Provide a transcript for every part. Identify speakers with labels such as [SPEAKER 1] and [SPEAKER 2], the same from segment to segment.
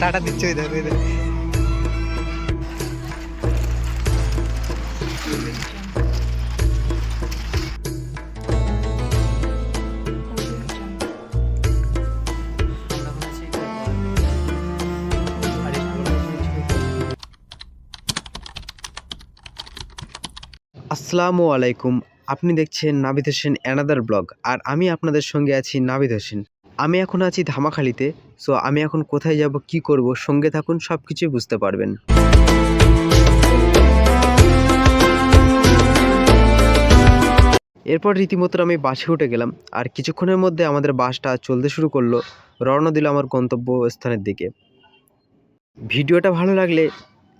[SPEAKER 1] Tata দিচ্ছে ওই আসসালামু আলাইকুম। আপনি দেখছেন নাবিদ হোসেন অ্যানাদার ব্লগ আর আমি আপনাদের সঙ্গে আছি নাবিদ হোসেন। আমি এখন আছি ধামাখালিতে সো আমি এখন কোথায় যাব, কি করব, সঙ্গে থাকুন সব কিছুই বুঝতে পারবেন। এরপর রীতিমতো আমি বাসে উঠে গেলাম, আর কিছুক্ষণের মধ্যে আমাদের বাসটা চলতে শুরু করল, রওনা দিল আমার গন্তব্য স্থানের দিকে। ভিডিওটা ভালো লাগলে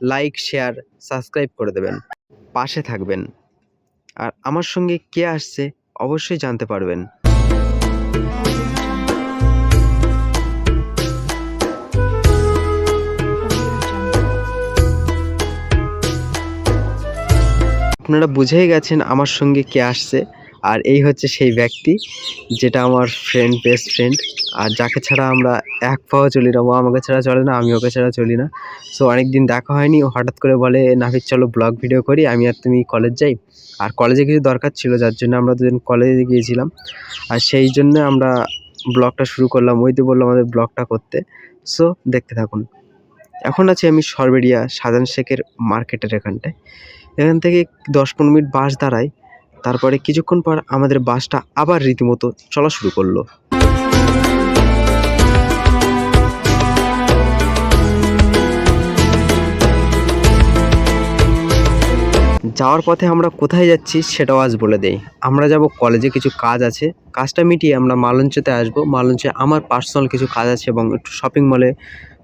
[SPEAKER 1] লাইক, শেয়ার, সাবস্ক্রাইব করে দেবেন, পাশে থাকবেন। আর আমার সঙ্গে কে আসছে, অবশ্যই জানতে পারবেন। আপনারা বুঝেই গেছেন আমার সঙ্গে কে আসছে। আর এই হচ্ছে সেই ব্যক্তি, যেটা আমার ফ্রেন্ড বেস্ট ফ্রেন্ড আর যাকে ছাড়া আমরা এক পাও চলি না, ও আমাকে ছাড়া চলে না, আমি ওকে ছাড়া চলি না। সো অনেকদিন দেখা হয়নি, ও হঠাৎ করে বলে, নাভিদ, চলো ব্লগ ভিডিও করি, আমি আর তুমি কলেজ যাই। আর কলেজে কিছু দরকার ছিল, যার জন্য আমরা দুজন কলেজে গিয়েছিলাম। আর সেই জন্য আমরা ব্লগটা শুরু করলাম, ওই তো বলল আমাদের ব্লগটা করতে। সো দেখতে থাকুন। এখন আছি আমি সরবেরিয়া সাজান শেখের মার্কেটের এখানটায়। এখান থেকে দশ পনেরো মিনিট বাস দাঁড়ায়। তারপরে কিছুক্ষণ পর আমাদের বাসটা আবার রীতিমতো চলা শুরু করল। যাওয়ার পথে আমরা কোথায় যাচ্ছি সেটাও আজ বলে দেই। আমরা যাব কলেজে কিছু কাজ আছে। কাজটা মিটিয়ে আমরা মালঞ্চতে আসব। মালঞ্চে আমার পার্সোনাল কিছু কাজ আছে এবং একটু শপিং মলে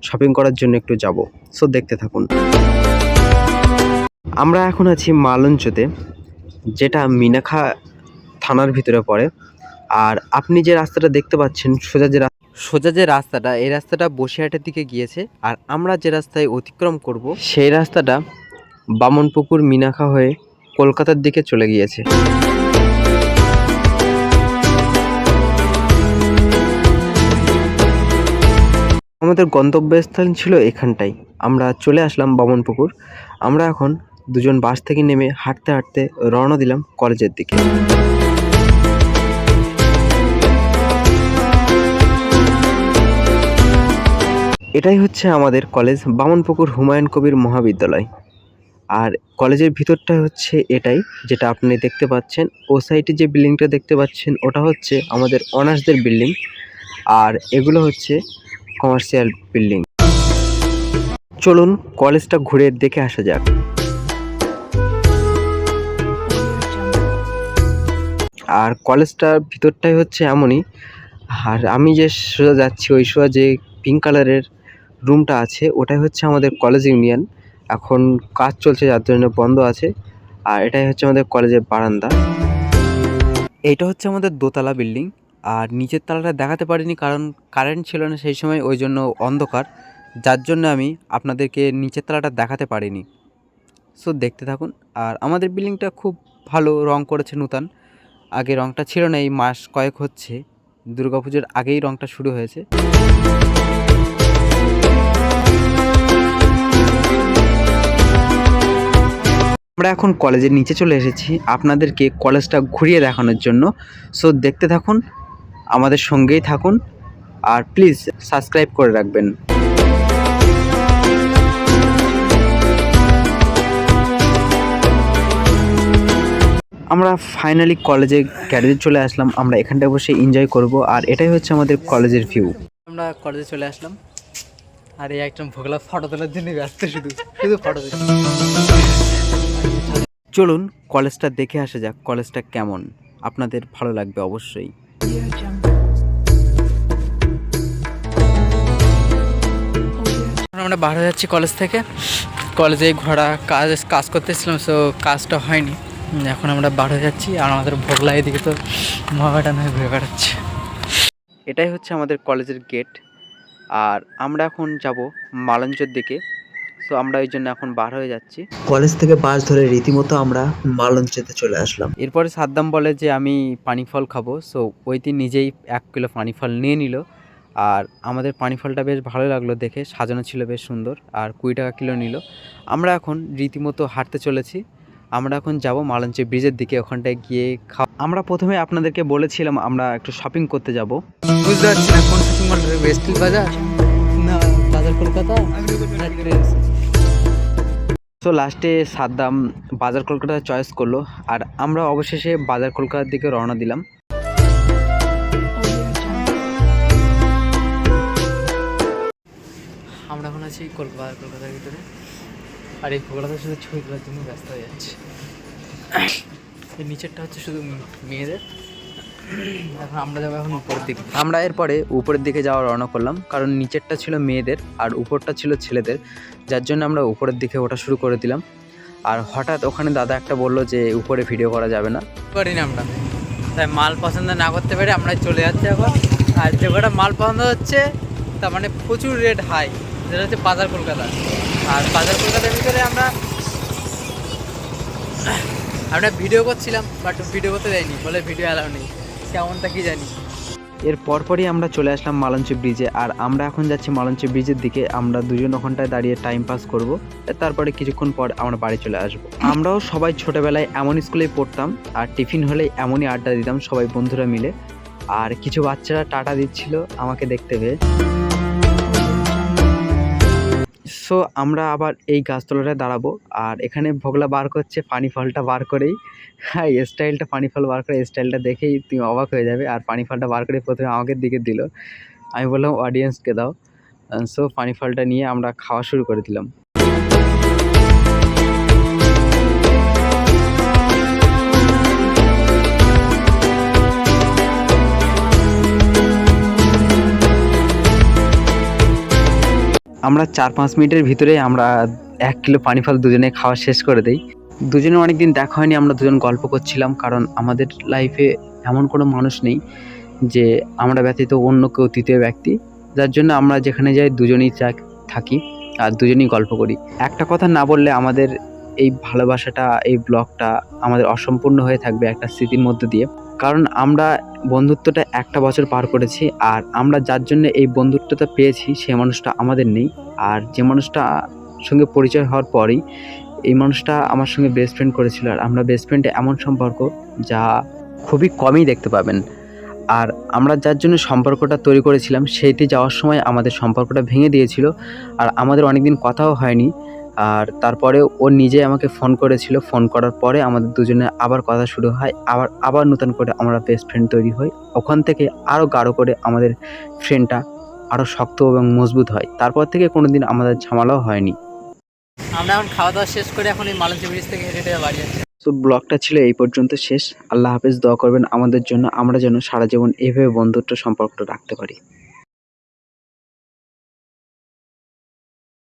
[SPEAKER 1] শপিং করার জন্য একটু যাব। সো দেখতে থাকুন। আমরা এখন আছি মালঞ্চতে, যেটা মিনাখা থানার ভিতরে পড়ে। আর আপনি যে রাস্তাটা দেখতে পাচ্ছেন, সোজা যে সোজা যে রাস্তাটা, এই রাস্তাটা বসিরহাটের দিকে গিয়েছে। আর আমরা যে রাস্তায় অতিক্রম করব, সেই রাস্তাটা বামনপুকুর মিনাখা হয়ে কলকাতার দিকে চলে গিয়েছে। আমাদের গন্তব্যস্থান ছিল এখানটাই। আমরা চলে আসলাম বামনপুকুর। আমরা এখন দুজন বাস থেকে নেমে হাঁটতে হাঁটতে রওনা দিলাম কলেজের দিকে। এটাই হচ্ছে আমাদের কলেজ বামনপুকুর হুমায়ুন কবির মহাবিদ্যালয়। আর কলেজের ভিতরটা হচ্ছে এটাই, যেটা আপনি দেখতে পাচ্ছেন। ও সাইডে যে বিল্ডিংটা দেখতে পাচ্ছেন, ওটা হচ্ছে আমাদের অনার্সদের বিল্ডিং। আর এগুলো হচ্ছে কমার্শিয়াল বিল্ডিং। চলুন কলেজটা ঘুরে দেখে আসা যাক। আর কলেজটার ভিতরটাই হচ্ছে এমনই। আর আমি যে সোজা যাচ্ছি, ওই সোজা যে পিঙ্ক কালারের রুমটা আছে, ওটাই হচ্ছে আমাদের কলেজ ইউনিয়ন এখন কাজ চলছে, যার জন্য বন্ধ আছে। আর এটাই হচ্ছে আমাদের কলেজের বারান্দা। এইটা হচ্ছে আমাদের দোতলা বিল্ডিং আর নিচের তালাটা দেখাতে পারিনি, কারণ কারেন্ট ছিল না সেই সময়, ওই জন্য অন্ধকার। যার জন্য আমি আপনাদেরকে নিচের তলাটা দেখাতে পারিনি। সো দেখতে থাকুন। আর আমাদের বিল্ডিংটা খুব ভালো রং করেছে নূতন। আগে রংটা ছিল না, এই মাস কয়েক হচ্ছে। দুর্গাপুজোর আগেই রংটা শুরু হয়েছে। আমরা এখন কলেজের নিচে চলে এসেছি আপনাদেরকে কলেজটা ঘুরিয়ে দেখানোর জন্য। সো দেখতে থাকুন, আমাদের সঙ্গেই থাকুন। আর প্লিজ সাবস্ক্রাইব করে রাখবেন। আমরা ফাইনালি কলেজে গ্যারেজে চলে আসলাম আমরা এখানটায় বসে এনজয় করব আর এটাই হচ্ছে আমাদের কলেজের ভিউ
[SPEAKER 2] আমরা কলেজে চলে আসলাম আর এই একজন ভোগলা ফটো তোলার জন্য ব্যস্ত শুধু শুধু ফটো
[SPEAKER 1] চলুন কলেজটা দেখে আসা যাক কলেজটা কেমন। আপনাদের ভালো লাগবে অবশ্যই।
[SPEAKER 2] আমরা বার হয়ে যাচ্ছি কলেজ থেকে। কলেজে ঘোরা কাজ কাজ করতে এসেছিলাম সো কাজটা হয়নি। এখন আমরা বার হয়ে যাচ্ছি আর আমাদের ভোগলা এদিকে তো মহাবাটা নয় ঘুরে বেড়াচ্ছে।
[SPEAKER 1] এটাই হচ্ছে আমাদের কলেজের গেট আর আমরা এখন যাব মালঞ্চের দিকে। সো আমরা ওই জন্য এখন বার হয়ে যাচ্ছি।
[SPEAKER 3] কলেজ থেকে বাস ধরে রীতিমতো আমরা মালঞ্চেতে চলে আসলাম।
[SPEAKER 1] এরপরে সাদ্দাম বলে যে আমি পানি ফল খাব। সো ওই দিন নিজেই এক কিলো পানি ফল নিয়ে নিল। আর আমাদের পানি ফলটা বেশ ভালো লাগল দেখে সাজানো ছিল বেশ সুন্দর আর কুড়ি টাকা কিলো নিল। আমরা এখন রীতিমতো হাঁটতে চলেছি। আমরা এখন যাব মালঞ্চে ব্রিজের দিকে ওখানটায় গিয়ে খাওয়া আমরা প্রথমে আপনাদেরকে বলেছিলাম আমরা একটু শপিং করতে যাব।
[SPEAKER 2] বুঝতে পারছি না কোন শপিং মল ওয়েস্টিল বাজার না বাজার কলকাতা
[SPEAKER 1] তো লাস্টে সাদ্দাম বাজার কলকাতা চয়েস করল আর আমরা অবশেষে বাজার কলকাতার দিকে রওনা দিলাম।
[SPEAKER 2] আমরা এখন আছি কলকাতা কলকাতার ভিতরে। আর এই কলকাতার শুধু ছবি তোলার জন্য ব্যস্ত হয়ে যাচ্ছে। এর নিচেরটা হচ্ছে শুধু মেয়েদের। এখন আমরা যাব এখন উপরের দিকে।
[SPEAKER 1] আমরা এরপরে উপরের দিকে যাওয়া রওনা করলাম কারণ নিচেরটা ছিল মেয়েদের আর উপরটা ছিল ছেলেদের। যার জন্য আমরা উপরের দিকে ওঠা শুরু করে দিলাম। আর হঠাৎ ওখানে দাদা একটা বলল যে উপরে ভিডিও করা যাবে না।
[SPEAKER 2] করি না আমরা। তাই মাল পছন্দ না করতে পেরে আমরা চলে যাচ্ছি এখন। আর যে কটা মাল পছন্দ হচ্ছে তার মানে প্রচুর রেট হাই যেটা হচ্ছে বাজার কলকাতা। আর বাজার কলকাতার ভিতরে আমরা আমরা ভিডিও করছিলাম বাট ভিডিও করতে দেয়নি, বলে ভিডিও অ্যালাউ নেই। কেমনটা কি জানি।
[SPEAKER 1] এর পরপরই আমরা চলে আসলাম মালঞ্চ ব্রিজে আর আমরা এখন যাচ্ছি মালঞ্চ ব্রিজের দিকে। আমরা দুজন ওখানটায় দাঁড়িয়ে টাইম পাস করব, তারপরে কিছুক্ষণ পর আমরা বাড়ি চলে আসব। আমরাও সবাই ছোটবেলায় এমন স্কুলেই পড়তাম, আর টিফিন হলে এমনই আড্ডা দিতাম সবাই বন্ধুরা মিলে। আর কিছু বাচ্চারা টাটা দিচ্ছিল আমাকে দেখতে পেয়ে। সো আমরা আবার এই গাছতলাটায় দাঁড়াবো। আর এখানে ভোগলা বার করছে, পানি ফলটা বার করেই। হ্যাঁ স্টাইলটা পানি ফল বার করে স্টাইলটা দেখেই তুমি অবাক হয়ে যাবে। আর পানি ফলটা বার করে প্রথমে আমাকে দিকে দিল। আমি বললাম অডিয়েন্সকে দাও। সো পানি ফলটা নিয়ে আমরা খাওয়া শুরু করে দিলাম। আমরা চার পাঁচ মিনিটের ভিতরে আমরা এক কিলো পানি ফল দুজনে খাওয়া শেষ করে দিই। দুজনে অনেকদিন দেখা হয়নি, আমরা দুজন গল্প করছিলাম কারণ আমাদের লাইফে এমন কোনো মানুষ নেই যে আমরা ব্যতীত অন্য কেউ তৃতীয় ব্যক্তি। যার জন্য আমরা যেখানে যাই দুজনেই থাকি আর দুজনেই গল্প করি। একটা কথা না বললে আমাদের এই ভালোবাসাটা, এই ব্লগটা আমাদের অসম্পূর্ণ হয়ে থাকবে একটা স্মৃতির মধ্যে দিয়ে। কারণ আমরা বন্ধুত্বটা একটা বছর পার করেছি আর আমরা যার জন্য এই বন্ধুত্বটা পেয়েছি, সে মানুষটা আমাদের নেই। আর যে মানুষটা সঙ্গে পরিচয় হওয়ার পরেই এই মানুষটা আমার সঙ্গে বেস্ট ফ্রেন্ড করেছিল। আর আমরা বেস্ট ফ্রেন্ডে এমন সম্পর্ক যা খুবই কমই দেখতে পাবেন। আর আমরা যার জন্য সম্পর্কটা তৈরি করেছিলাম, সেইটি যাওয়ার সময় আমাদের সম্পর্কটা ভেঙে দিয়েছিল। আর আমাদের অনেকদিন কথাও হয়নি। আর তারপরে ও নিজে আমাকে ফোন করেছিল। ফোন করার পরে আমাদের দুজনে আবার কথা শুরু হয়। আবার আবার নতুন করে আমরা বেস্ট ফ্রেন্ড তৈরি হই। ওখান থেকে আরও গাঢ় করে আমাদের ফ্রেন্ডটা আরও শক্ত এবং মজবুত হয়। তারপর থেকে কোনো দিন আমাদের ঝামেলাও হয়নি।
[SPEAKER 2] আমরা এখন খাওয়া দাওয়া শেষ করে এখন এই মালঞ্চি ব্রিজ থেকে হেঁটে হেঁটে বাড়ি যাচ্ছি।
[SPEAKER 1] তো ব্লগটা ছিল এই পর্যন্ত শেষ। আল্লাহ হাফেজ দোয়া করবেন আমাদের জন্য। আমরা যেন সারা জীবন এইভাবে বন্ধুত্ব সম্পর্কটা রাখতে পারি।